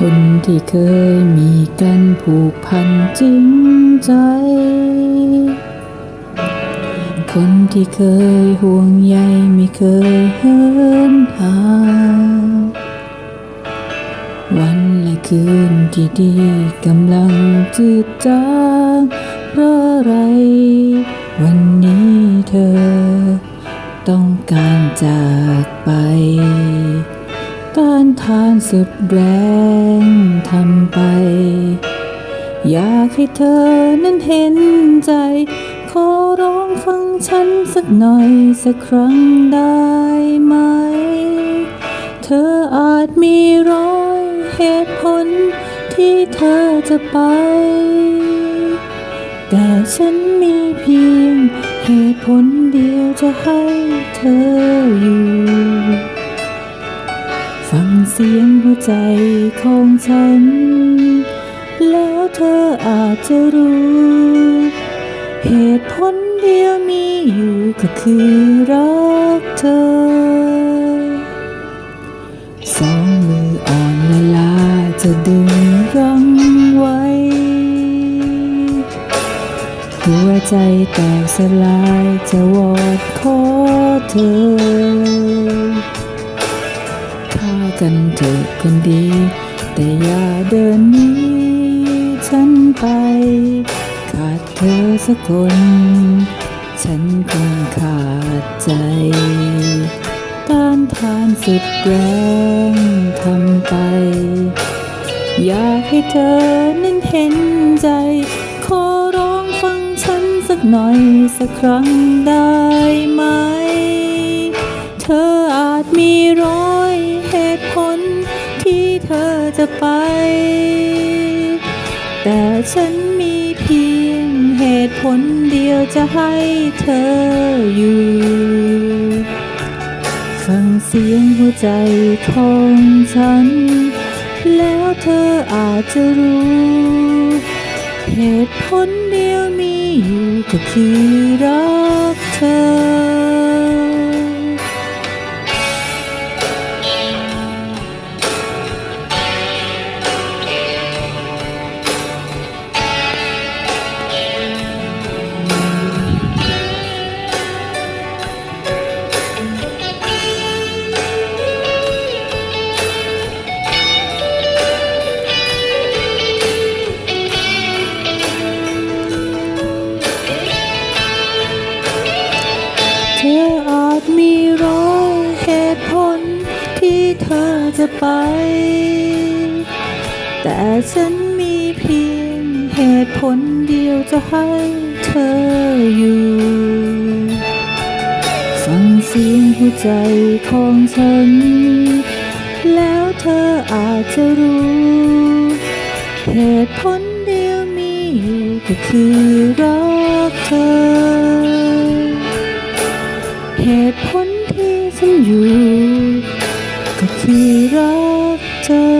คนที่เคยมีกันผูกพันจริงใจ คนที่เคยห่วงใยไม่เคยเหินห่างวันและคืนที่ดีกำลังจืดจางเพราะไร เธอ ต้องการจากไป ต้านทานสุดแรงทำไป อยากให้เธอนั้นเห็นใจ ขอร้องฟังฉันสักหน่อยสักครั้งได้ไหม เธออาจมีร้อยเหตุผลที่เธอจะไป แต่ฉันมีเพียง เหตุผลเดียวจะให้เธออยู่ ฟังเสียงหัวใจของฉัน แล้วเธออาจจะรู้ เหตุผลเดียวมีอยู่ก็คือรักเธอ ใจแตกสลายจะวอดขอเธอฆ่ากันเถอะคนดี แต่อย่าเดินหนี้ฉันไป ขาดเธอสักคน ฉันคงขาดใจต้านทานสุดแรงทำไป อยากให้เธอนั้นเห็นใจ หน่อยสักครั้งได้ไหม เธออาจมีร้อยเหตุผลที่เธอจะไป แต่ฉันมีเพียงเหตุผลเดียวจะให้เธออยู่ฟังเสียงหัวใจของฉัน แล้วเธออาจจะรู้ เหตุผลเดียวมีอยู่ก็คือรัก จะไป แต่ฉันมีเพียงเหตุผลเดียวจะให้เธออยู่ ฟังเสียงหัวใจของฉัน แล้วเธออาจจะรู้ เหตุผลเดียวมีอยู่ก็คือรักเธอ เหตุผลที่ฉันอยู่ ก็คือรักเธอ